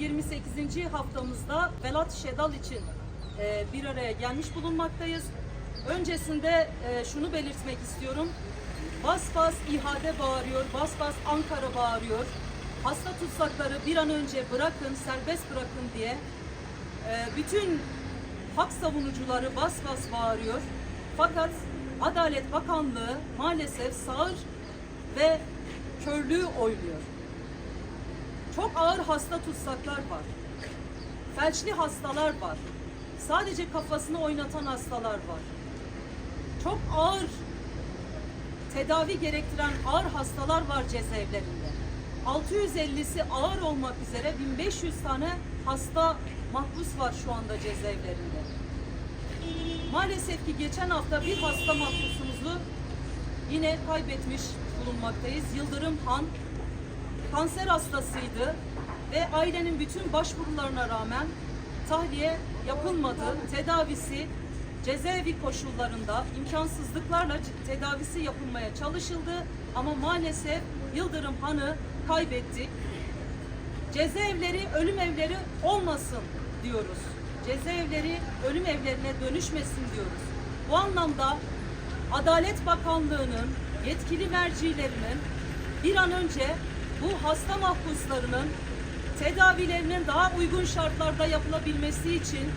128. haftamızda Velat Şedal için e, bir araya gelmiş bulunmaktayız. Öncesinde e, şunu belirtmek istiyorum. Bas bas ihade bağırıyor, bas bas Ankara bağırıyor. Hasta tutsakları bir an önce bırakın, serbest bırakın diye e, bütün hak savunucuları bas bas bağırıyor. Fakat Adalet Bakanlığı maalesef sağır ve körlüğü oynuyor. Çok ağır hasta tutsaklar var. Felçli hastalar var. Sadece kafasını oynatan hastalar var. Çok ağır tedavi gerektiren ağır hastalar var cezaevlerinde. 650'si ağır olmak üzere 1500 tane hasta mahpus var şu anda cezaevlerinde. Maalesef ki geçen hafta bir hasta mahpusumuzu yine kaybetmiş bulunmaktayız. Yıldırım Han kanser hastasıydı ve ailenin bütün başvurularına rağmen tahliye yapılmadı. Tedavisi cezaevi koşullarında imkansızlıklarla tedavisi yapılmaya çalışıldı ama maalesef Yıldırım Han'ı kaybettik. Cezaevleri ölüm evleri olmasın diyoruz. Cezaevleri ölüm evlerine dönüşmesin diyoruz. Bu anlamda Adalet Bakanlığı'nın yetkili mercilerinin bir an önce bu hasta mahpuslarının tedavilerinin daha uygun şartlarda yapılabilmesi için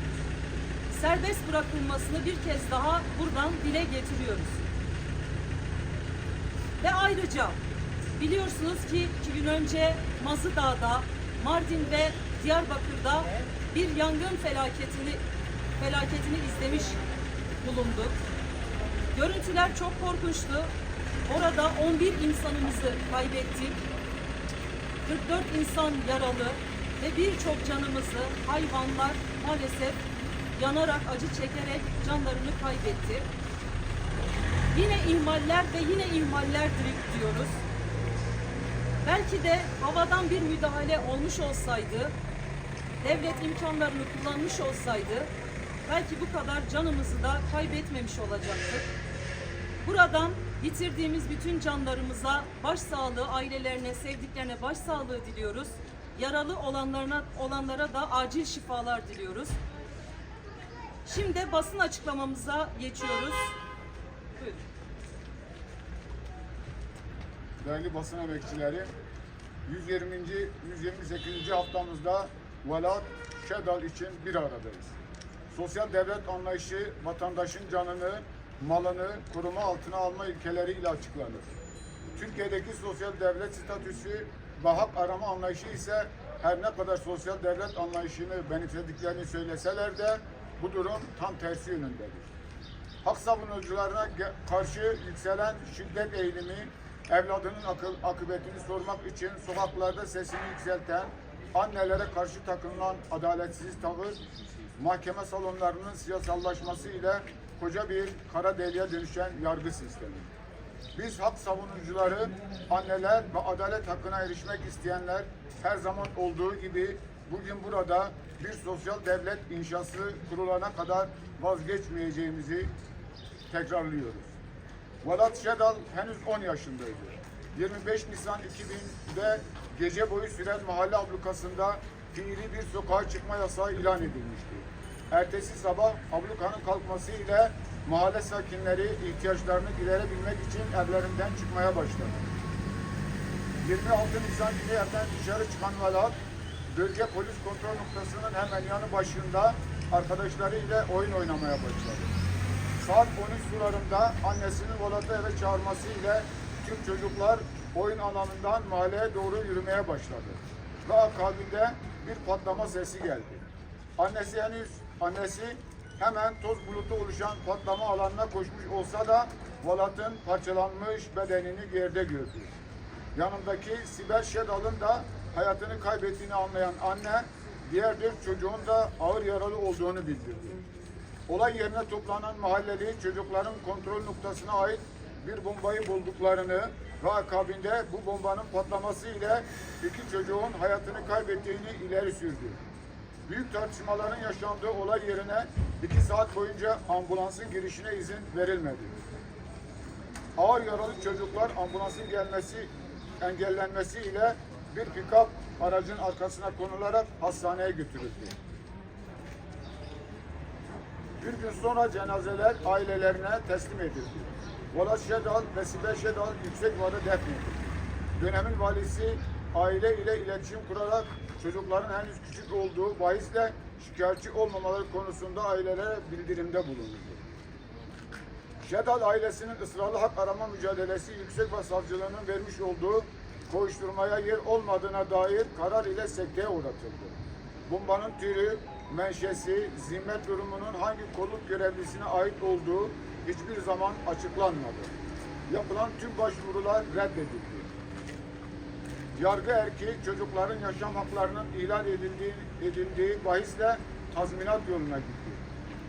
serbest bırakılmasını bir kez daha buradan dile getiriyoruz. Ve ayrıca biliyorsunuz ki iki gün önce Mazıdağ'da, Mardin ve Diyarbakır'da bir yangın felaketini felaketini izlemiş bulunduk. Görüntüler çok korkunçtu. Orada 11 insanımızı kaybettik. 44 insan yaralı ve birçok canımızı hayvanlar maalesef yanarak, acı çekerek canlarını kaybetti. Yine ihmaller ve yine ihmaller diyoruz. Belki de havadan bir müdahale olmuş olsaydı, devlet imkanlarını kullanmış olsaydı, belki bu kadar canımızı da kaybetmemiş olacaktık. Buradan yitirdiğimiz bütün canlarımıza başsağlığı, ailelerine, sevdiklerine başsağlığı diliyoruz. Yaralı olanlarına olanlara da acil şifalar diliyoruz. Şimdi basın açıklamamıza geçiyoruz. Buyurun. Değerli basın emekçileri, 120. 128. haftamızda Velat Şedal için bir aradayız. Sosyal devlet anlayışı vatandaşın canını, malını koruma altına alma ilkeleriyle açıklanır. Türkiye'deki sosyal devlet statüsü ve hak arama anlayışı ise her ne kadar sosyal devlet anlayışını benimsediklerini söyleseler de bu durum tam tersi yönündedir. Hak savunucularına karşı yükselen şiddet eğilimi, evladının akıl, akıbetini sormak için sokaklarda sesini yükselten, annelere karşı takınılan adaletsiz tavır, mahkeme salonlarının siyasallaşması ile koca bir kara deliğe dönüşen yargı sistemi. Biz hak savunucuları, anneler ve adalet hakkına erişmek isteyenler her zaman olduğu gibi bugün burada bir sosyal devlet inşası kurulana kadar vazgeçmeyeceğimizi tekrarlıyoruz. Vedat Şedal henüz 10 yaşındaydı. 25 Nisan 2000'de gece boyu süren mahalle ablukasında fiili bir sokağa çıkma yasağı ilan edilmişti. Ertesi sabah ablukanın kalkması ile mahalle sakinleri ihtiyaçlarını giderebilmek için evlerinden çıkmaya başladı. 26 Nisan günü evden dışarı çıkan Vedat, bölge polis kontrol noktasının hemen yanı başında arkadaşlarıyla oyun oynamaya başladı. Saat 13 sularında annesinin Vedat'ı eve çağırması ile tüm çocuklar oyun alanından mahalleye doğru yürümeye başladı. Ve akabinde bir patlama sesi geldi. Annesi henüz, annesi hemen toz bulutu oluşan patlama alanına koşmuş olsa da Vedat'ın parçalanmış bedenini yerde gördü. Yanındaki Sibel Şedal'ın da hayatını kaybettiğini anlayan anne, diğer dört çocuğun da ağır yaralı olduğunu bildirdi. Olay yerine toplanan mahalleli çocukların kontrol noktasına ait bir bombayı bulduklarını ve akabinde bu bombanın patlaması ile iki çocuğun hayatını kaybettiğini ileri sürdü. Büyük tartışmaların yaşandığı olay yerine iki saat boyunca ambulansın girişine izin verilmedi. Ağır yaralı çocuklar ambulansın gelmesi engellenmesiyle bir pikap aracın arkasına konularak hastaneye götürüldü. Bir gün sonra cenazeler ailelerine teslim edildi. Polat Şedal ve Sibel Şedal yüksek vada defnedildi. Dönemin valisi aile ile iletişim kurarak çocukların henüz küçük olduğu bahisle şikayetçi olmamaları konusunda ailelere bildirimde bulundu. Şedal ailesinin ısrarlı hak arama mücadelesi yüksek ve savcılığının vermiş olduğu koşturmaya yer olmadığına dair karar ile sekteye uğratıldı. Bombanın türü, menşesi, zimmet durumunun hangi kolluk görevlisine ait olduğu hiçbir zaman açıklanmadı. Yapılan tüm başvurular reddedildi. Yargı erki çocukların yaşam haklarının ihlal edildiği, edildiği bahisle tazminat yoluna gitti.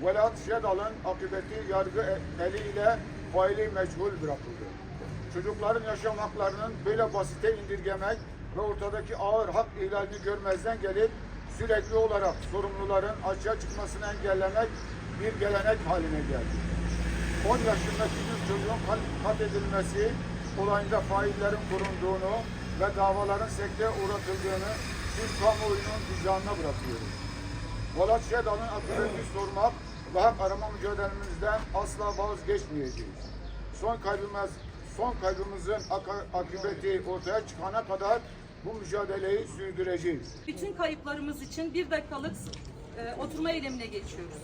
Velat Şedal'ın akıbeti yargı e- eliyle faili meçhul bırakıldı. Çocukların yaşam haklarının böyle basite indirgemek ve ortadaki ağır hak ihlalini görmezden gelip sürekli olarak sorumluların açığa çıkmasını engellemek bir gelenek haline geldi. 10 yaşındaki bir çocuğun kat- katledilmesi olayında faillerin korunduğunu ve davaların sekteye uğratıldığını tüm kamuoyunun vicdanına bırakıyoruz. Polat Şedal'ın akıbetini sormak ve hak arama mücadelemizden asla vazgeçmeyeceğiz. Son kaybımız, son kaybımızın aka- akıbeti ortaya çıkana kadar bu mücadeleyi sürdüreceğiz. Bütün kayıplarımız için bir dakikalık e, oturma eylemine geçiyoruz.